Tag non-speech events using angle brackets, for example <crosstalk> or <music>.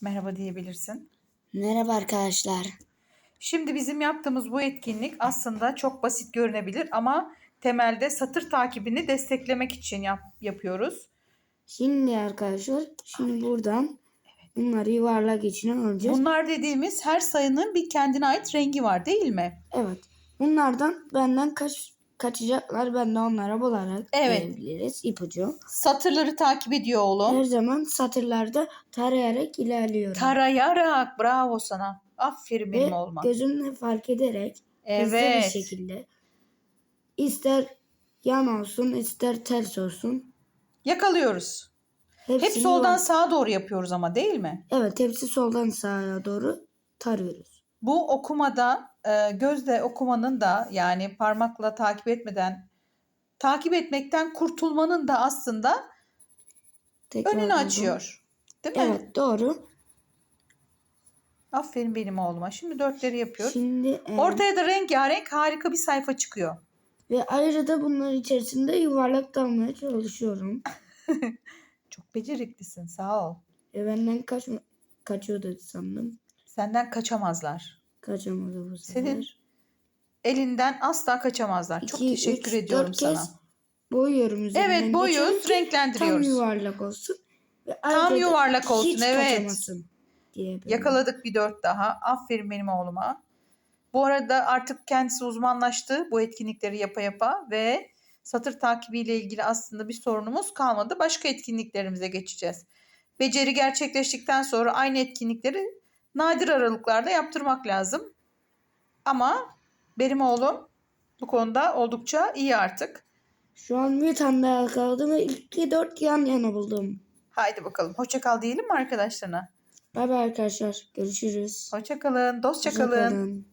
Merhaba diyebilirsin. Merhaba arkadaşlar. Şimdi bizim yaptığımız bu etkinlik aslında çok basit görünebilir ama temelde satır takibini desteklemek için yap- yapıyoruz. Şimdi arkadaşlar şimdi buradan bunları yuvarlak içine alacağız. Bunlar dediğimiz her sayının bir kendine ait rengi var değil mi? Evet. Bunlardan benden kaç kaçacaklar ben de onlara bularak Evet. görebiliriz ipucu. Satırları takip ediyor oğlum. Her zaman satırlarda tarayarak ilerliyorum. Tarayarak bravo sana. Aferin benim Ve gözümle fark ederek hızlı bir Evet. şekilde ister yan olsun ister ters olsun. Yakalıyoruz. Hep hepsini soldan yuvar- sağa doğru yapıyoruz ama değil mi? Evet hepsi soldan sağa doğru tarıyoruz. Bu okumada e, gözle okumanın da yani parmakla takip etmeden takip etmekten kurtulmanın da aslında Tekrar önünü buradan- açıyor. Değil mi? Evet doğru. Aferin benim oğluma. Şimdi dörtleri yapıyor. Şimdi e, Ortaya da rengarenk harika bir sayfa çıkıyor. ve ayrıca da bunların içerisinde yuvarlak dalmaya çalışıyorum. <laughs> Çok beceriklisin sağ ol. Ve benden kaç kaçıyordu sandım. Senden kaçamazlar. Kaçamadı bu sefer. Senin elinden asla kaçamazlar. Çok İki, teşekkür üç, ediyorum dört sana. kez boyuyorum üzerinden. Evet boyuyoruz, geçiyorum ki Tam renklendiriyoruz. yuvarlak olsun. Ve Tam ayrıca da yuvarlak olsun, hiç evet. kaçamasın diye böyle. Yakaladık bir dört daha. Aferin benim oğluma. Bu arada artık kendisi uzmanlaştı bu etkinlikleri yapa yapa ve satır takibiyle ilgili aslında bir sorunumuz kalmadı. Başka etkinliklerimize geçeceğiz. Beceri gerçekleştikten sonra aynı etkinlikleri nadir aralıklarda yaptırmak lazım. Ama benim oğlum bu konuda oldukça iyi artık. Şu an bir tane daha yakaladım ve iki dört yan yana buldum. Haydi bakalım. Hoşça kal diyelim mi arkadaşlarına? Bay bay arkadaşlar. Görüşürüz. Hoşça kalın. Dostça kalın. kalın.